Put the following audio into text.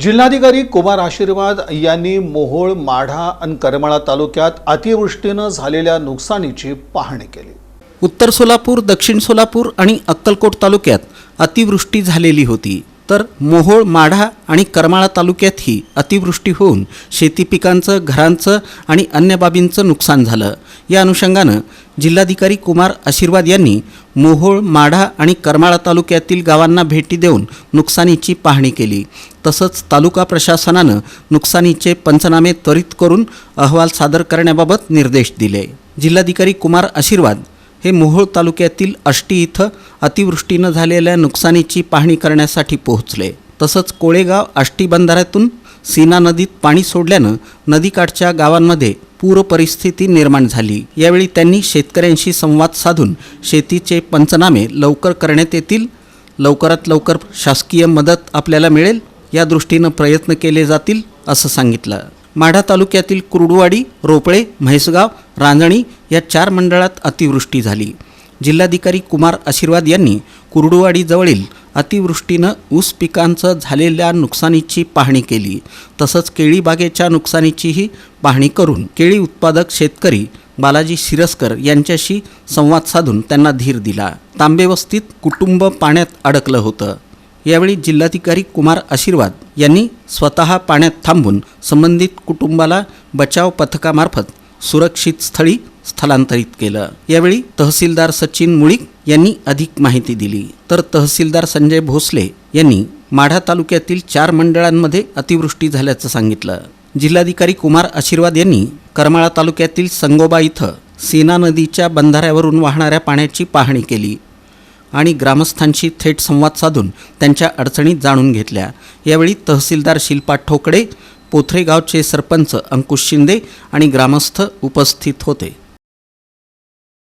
जिल्हाधिकारी कुमार आशीर्वाद यांनी मोहोळ माढा आणि करमाळा तालुक्यात अतिवृष्टीनं झालेल्या नुकसानीची पाहणी केली. उत्तर सोलापूर दक्षिण सोलापूर आणि अक्कलकोट तालुक्यात अतिवृष्टी झालेली होती. तर मोहोळ माढा आणि करमाळा तालुक्यातही अतिवृष्टी होऊन शेती पिकांचं घरांचं आणि अन्य बाबींचं नुकसान झालं. या अनुषंगानं जिल्हाधिकारी कुमार आशीर्वाद यांनी मोहोळ माढा आणि करमाळा तालुक्यातील गावांना भेटी देऊन नुकसानीची पाहणी केली. तसंच तालुका प्रशासनानं नुकसानीचे पंचनामे त्वरित करून अहवाल सादर करण्याबाबत निर्देश दिले. जिल्हाधिकारी कुमार आशीर्वाद हे मोहोळ तालुक्यातील अष्टी इथं अतिवृष्टीनं झालेल्या नुकसानीची पाहणी करण्यासाठी पोहोचले. तसंच कोळेगाव आष्टी बंधाऱ्यातून सीना नदीत पाणी सोडल्यानं नदीकाठच्या गावांमध्ये पूर परिस्थिती निर्माण झाली. यावेळी त्यांनी शेतकऱ्यांशी संवाद साधून शेतीचे पंचनामे लवकर करण्यात येतील. लवकरात लवकर शासकीय मदत आपल्याला मिळेल. या दृष्टीनं प्रयत्न केले जातील असं सांगितलं. माढा तालुक्यातील कुर्डुवाडी रोपळे म्हैसगाव रांजणी या चार मंडळात अतिवृष्टी झाली. जिल्हाधिकारी कुमार आशीर्वाद यांनी कुर्डुवाडीजवळील अतिवृष्टीनं ऊस पिकांचं झालेल्या नुकसानीची पाहणी केली. तसंच केळी बागेच्या नुकसानीचीही पाहणी करून केळी उत्पादक शेतकरी बालाजी शिरस्कर यांच्याशी संवाद साधून त्यांना धीर दिला. तांबेवस्तीत कुटुंब पाण्यात अडकलं होतं. यावेळी जिल्हाधिकारी कुमार आशीर्वाद यांनी स्वतः पाण्यात थांबून संबंधित कुटुंबाला बचाव पथकामार्फत सुरक्षित स्थळी स्थलांतरित केलं. यावेळी तहसीलदार सचिन मुळीक यांनी अधिक माहिती दिली. तर तहसीलदार संजय भोसले यांनी माढा तालुक्यातील चार मंडळांमध्ये अतिवृष्टी झाल्याचं सांगितलं. जिल्हाधिकारी कुमार आशीर्वाद यांनी करमाळा तालुक्यातील संगोबा इथं सीना नदीच्या बंधाऱ्यावरून वाहणाऱ्या पाण्याची पाहणी केली आणि ग्रामस्थांशी थेट संवाद साधून त्यांच्या अडचणी जाणून घेतल्या. यावेळी तहसीलदार शिल्पा ठोकडे पोथरे गावचे सरपंच अंकुश शिंदे आणि ग्रामस्थ उपस्थित होते.